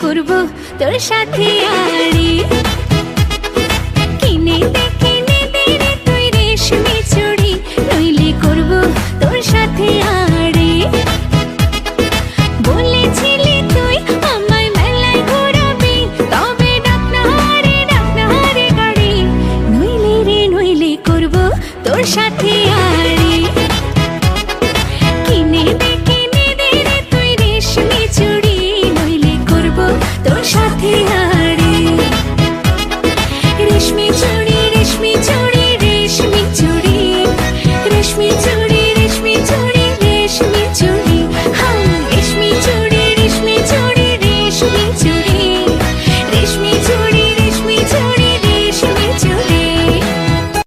করব তোর সাথে আড়ি। কিনে দে কিনে দে রে তুই রেশমি চুড়ি, নইলে করব তোর সাথে আড়ি। বলেছিলি তুই আমায় মেলায় ঘোরাবি, তবে ডাক না হারে ডাক না হারে গাড়ি। নইলে রে, নইলে করব তোর সাথে